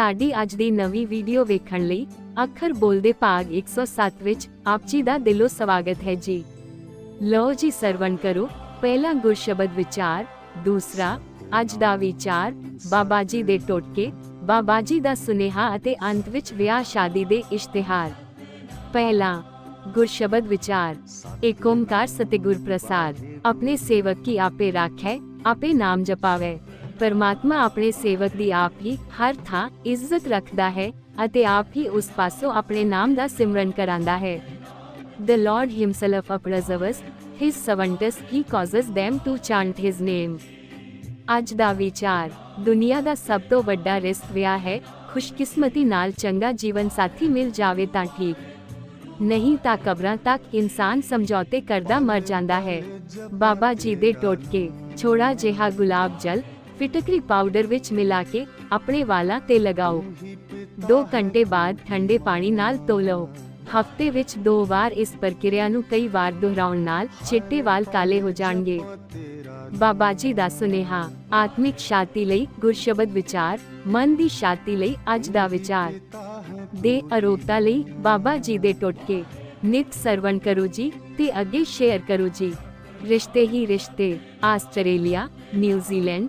ਸਾਡੀ ਅੱਜ ਦੀ ਨਵੀਂ ਵੀਡੀਓ ਵੇਖਣ ਲਈ ਅੱਖਰ ਬੋਲਦੇ ਭਾਗ 107 ਵਿੱਚ ਆਪ ਜੀ ਦਾ ਦਿਲੋਂ ਸਵਾਗਤ ਹੈ ਜੀ। ਲਓ ਜੀ ਸਰਵਣ ਕਰੋ। ਪਹਿਲਾ ਗੁਰ ਵਿਚਾਰ, ਦੂਸਰਾ ਅੱਜ ਦਾ ਵਿਚਾਰ, ਬਾਬਾ ਜੀ ਦੇ ਟੋਟਕੇ, ਬਾਬਾ ਜੀ ਦਾ ਸੁਨੇਹਾ ਅਤੇ ਅੰਤ ਵਿੱਚ ਵਿਆਹ ਸ਼ਾਦੀ ਦੇ ਇਸ਼ਤਿਹਾਰ। ਪਹਿਲਾ ਗੁਰਸ਼ਬਦ ਵਿਚਾਰ, ਏਕ ਓੰਕਾਰ ਸਤਿਗੁਰ ਪ੍ਰਸਾਦ, ਆਪਣੇ ਸੇਵਕ ਕੀ ਆਪੇ ਰਾਖੈ, ਆਪੇ ਨਾਮ ਜਪਾਵੇ। ਪਰਮਾਤਮਾ ਆਪਣੇ ਸੇਵਕ ਦੀ ਆਪ ਹੀ ਹਰ ਥਾਂ ਇੱਜ਼ਤ ਰੱਖਦਾ ਹੈ ਅਤੇ ਆਪ ਹੀ ਉਸ ਪਾਸੋਂ ਆਪਣੇ ਨਾਮ ਦਾ ਸਿਮਰਨ ਕਰਾਂਦਾ ਹੈ The Lord himself preserves his servants he causes them to chant his name ਅੱਜ ਦਾ ਵਿਚਾਰ ਦੁਨੀਆ ਦਾ ਸਭ ਤੋਂ ਵੱਡਾ ਰਿਸਕ ਵਿਆਹ ਹੈ ਖੁਸ਼ਕਿਸਮਤੀ ਨਾਲ ਚੰਗਾ ਜੀਵਨ ਸਾਥੀ ਮਿਲ ਜਾਵੇ ਤਾਂ ਠੀਕ ਨਹੀਂ ਤਾਂ ਕਬਰਾਂ ਤੱਕ ਇਨਸਾਨ ਸਮਝੌਤੇ ਕਰਦਾ ਮਰ ਜਾਂਦਾ ਹੈ ਬਾਬਾ ਜੀ ਦੇ ਟੋਟਕੇ ਛੋੜਾ ਜਿਹਾ ਗੁਲਾਬ ਜਲ ਫਿਟਕਰੀ ਪਾਊਡਰ ਵਿੱਚ ਮਿਲਾ ਕੇ ਆਪਣੇ ਵਾਲਾਂ ਤੇ ਲਗਾਓ। 2 ਘੰਟੇ ਬਾਅਦ ਠੰਡੇ ਪਾਣੀ ਨਾਲ ਧੋ ਲਓ। ਹਫ਼ਤੇ ਵਿੱਚ ਦੋ ਵਾਰ ਇਸ ਪ੍ਰਕਿਰਿਆ ਨੂੰ ਕਈ ਵਾਰ ਦੁਹਰਾਉਣ ਨਾਲ ਚਿੱਟੇ ਵਾਲ ਕਾਲੇ ਹੋ ਜਾਣਗੇ। ਬਾਬਾ ਜੀ ਦਾ ਸੁਨੇਹਾ, ਆਤਮਿਕ ਸ਼ਾਂਤੀ ਲਈ ਗੁਰਸ਼ਬਦ ਵਿਚਾਰ, ਮਨ ਦੀ ਸ਼ਾਂਤੀ ਲਈ ਅੱਜ ਦਾ ਵਿਚਾਰ। ਦੇ ਅਰੋਗਤਾ ਲਈ ਬਾਬਾ ਜੀ ਦੇ ਟੋਟਕੇ। ਨਿਤ ਸਰਵਣ ਕਰੋ ਜੀ ਤੇ ਅੱਗੇ ਸ਼ੇਅਰ ਕਰੋ ਜੀ। ਰਿਸ਼ਤੇ ਹੀ ਰਿਸ਼ਤੇ। Australia New Zealand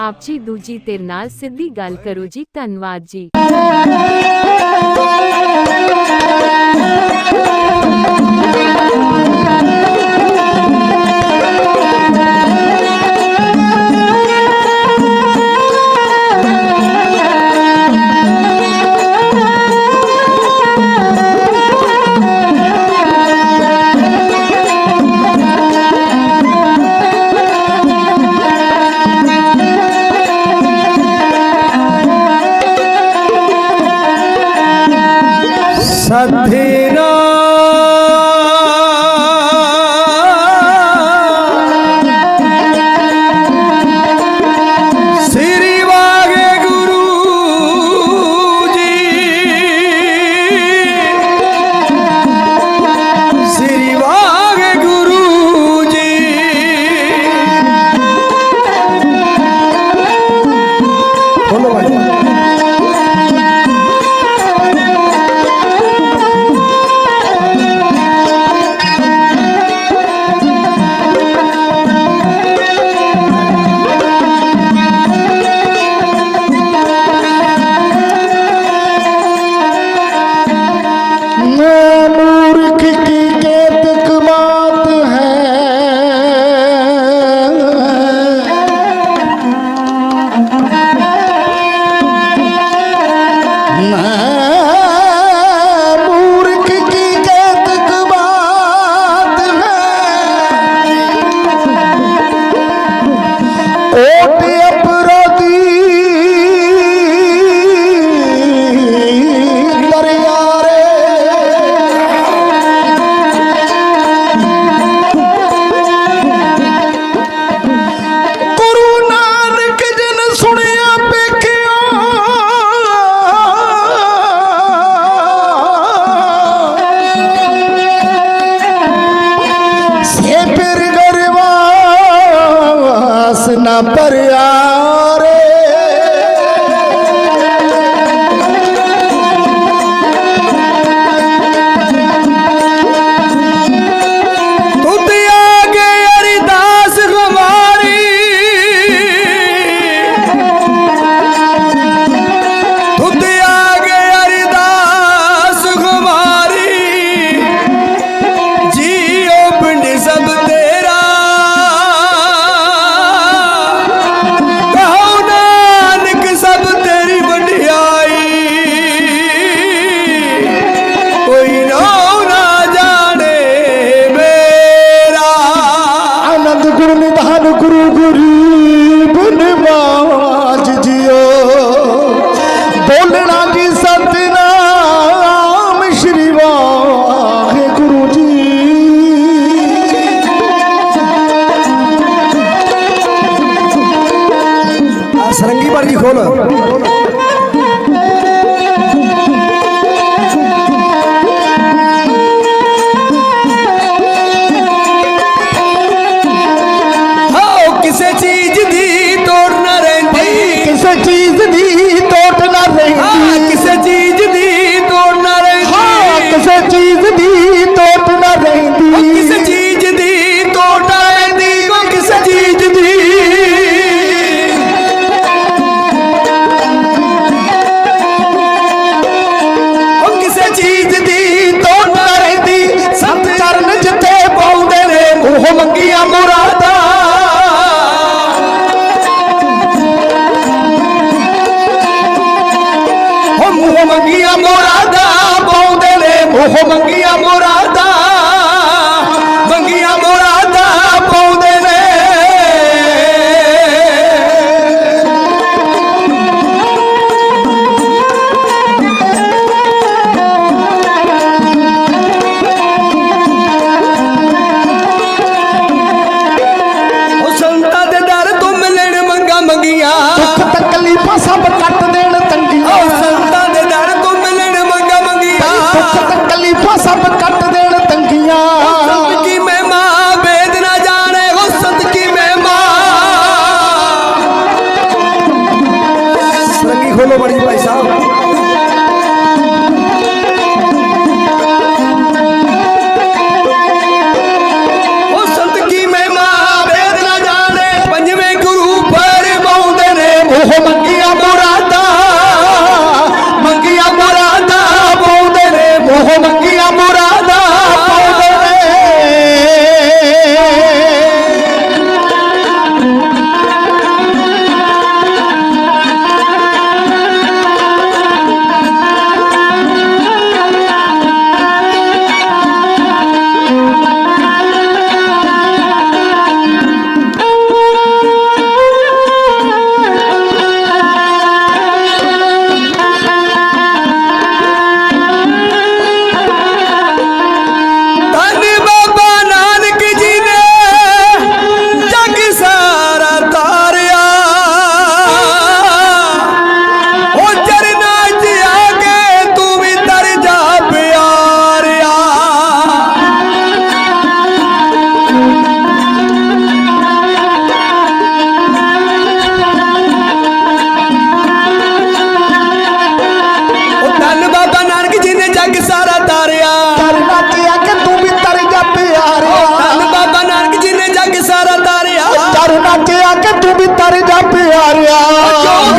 ਆਪ ਜੀ ਦੂਜੀ ਧਿਰ ਨਾਲ ਸਿੱਧੀ ਗੱਲ ਕਰੋ ਜੀ ਧੰਨਵਾਦ ਜੀ। but চাঁদ গুরু নিধান গুরু গুরু। ਚੀਜ਼ ਦੀ ਤੋਟ ਨਾ ਰਹਿੰਦੀ। ਕਿਸੇ ਚੀਜ਼ ਦੀ ਤੋਟ ਨਾ ਰਹਿੰਦੀ। ਕਿਸੇ ਚੀਜ਼ ਦੀ ਤੋਟ ਨਾ ਰਹਿੰਦੀ। ਕਿਸੇ ਚੀਜ਼ ਦੀ ਤੋਟ ਨਾ ਰਹਿੰਦੀ ਕਿਸੇ ਚੀਜ਼ ਦੀ। ਉਹ ਕਿਸੇ ਚੀਜ਼ ਦੀ ਤੋਟ ਨਾ ਰਹਿੰਦੀ। ਸਤ ਚਰਨ ਜਿੱਥੇ ਪਾਉਂਦੇ ਨੇ ਉਹ ਮੰਗੀਆਂ ਮੁਰਾ রোহ yar ya. Çok